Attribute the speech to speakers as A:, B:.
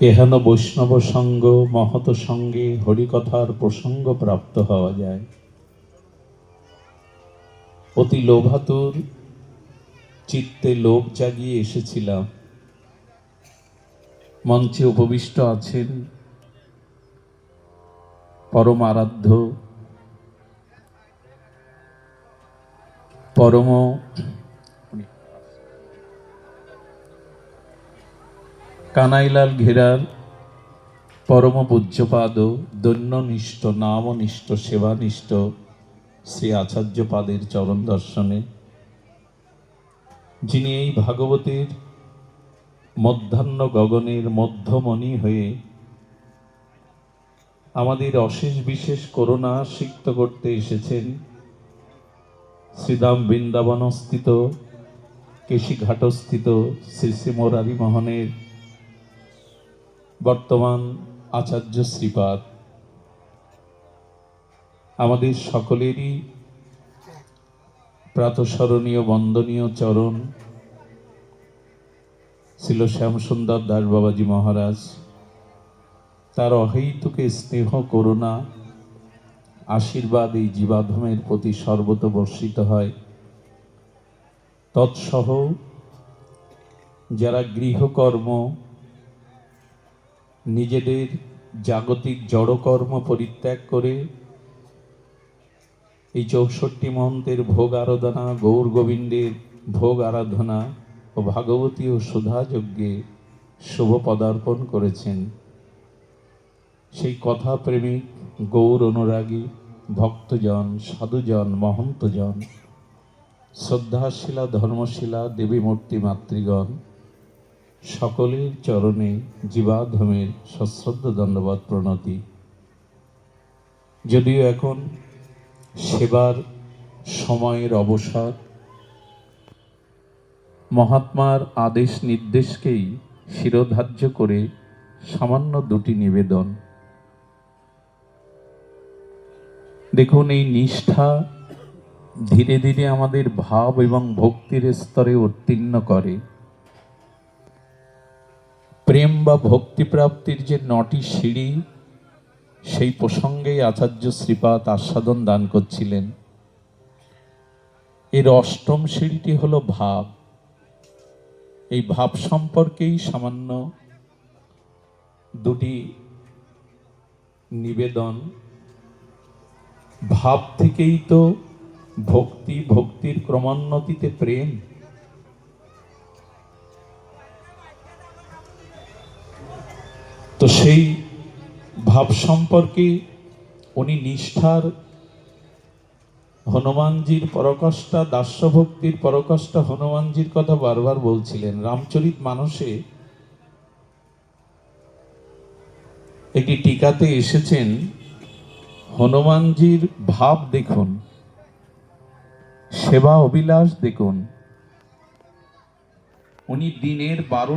A: এহেন বৈষ্ণব সঙ্গ, মহৎ সঙ্গে হরিকথার প্রসঙ্গ প্রাপ্ত হওয়া যায়। অতি লোভাতুর চিত্তে লোভ জাগিয়ে এসেছিলাম। মঞ্চে উপবিষ্ট আছেন পরম আরাধ্য, পরম কানাইলাল ঘেরার পরম পূজ্যপাদ দৈন্যনিষ্ঠ, নামনিষ্ঠ, সেবানিষ্ঠ শ্রী আচার্যপাদের চরণ দর্শনে, যিনি এই ভাগবতের মধ্যাহ্ন গগনের মধ্যমণি হয়ে আমাদের অশেষ বিশেষ করুণা সিক্ত করতে এসেছেন, শ্রীদাম বৃন্দাবনস্থিত, কেশিঘাটস্থিত শ্রী শ্রী মোরারি মোহনের বর্তমান আচার্য শ্রীপাদ। আমাদের সকলেরই প্রাতঃস্মরণীয় বন্দনীয় চরণ ছিল শ্যামসুন্দর দাস বাবাজি মহারাজ। তার অহৈতুকে স্নেহ, করুণা, আশীর্বাদ এই জীবাধমের প্রতি সর্বত বর্ষিত হয়। তৎসহ যারা গৃহকর্ম নিজেদের জাগতিক জড়কর্ম পরিত্যাগ করে এই চৌষট্টি মহন্তের ভোগ আরাধনা, গৌর গোবিন্দের ভোগ আরাধনা ও ভাগবতী ও সুধা যজ্ঞে শুভ পদার্পণ করেছেন। সেই কথা প্রেমিক গৌর অনুরাগী ভক্তজন, সাধুজন, মহন্তজন, শ্রদ্ধাশীলা, ধর্মশীলা দেবী মূর্তি মাতৃগণ সকলের চরণে জীবাধমের সশ্রদ্ধ দণ্ডবাদ প্রণতি। যদিও এখন সেবার সময়ের অবসর মহাত্মার আদেশ নির্দেশকেই শিরোধার্য করে সামান্য দুটি নিবেদন। দেখুন, এই নিষ্ঠা ধীরে ধীরে আমাদের ভাব এবং ভক্তির স্তরে উত্তীর্ণ করে। প্রেম বা ভক্তি প্রাপ্তির যে নটি সিঁড়ি, সেই প্রসঙ্গেই আচার্য শ্রীপাদ আস্বাদন দান করছিলেন। এর অষ্টম সিঁড়িটি হলো ভাব। এই ভাব সম্পর্কেই সামান্য দুটি নিবেদন। ভাব থেকেই তো ভক্তি, ভক্তির ক্রমোন্নতিতে প্রেম। তো সেই ভাব সম্পর্কে উনি নিষ্ঠার, হনুমানজির পরকষ্টা দাস্যভক্তির পরকষ্টা হনুমানজির কথা বারবার বলছিলেন। রামচরিত মানুষে একটি টিকাতে এসেছেন, হনুমানজির ভাব দেখুন, সেবা অভিলাষ দেখুন। উনি দিনের বারো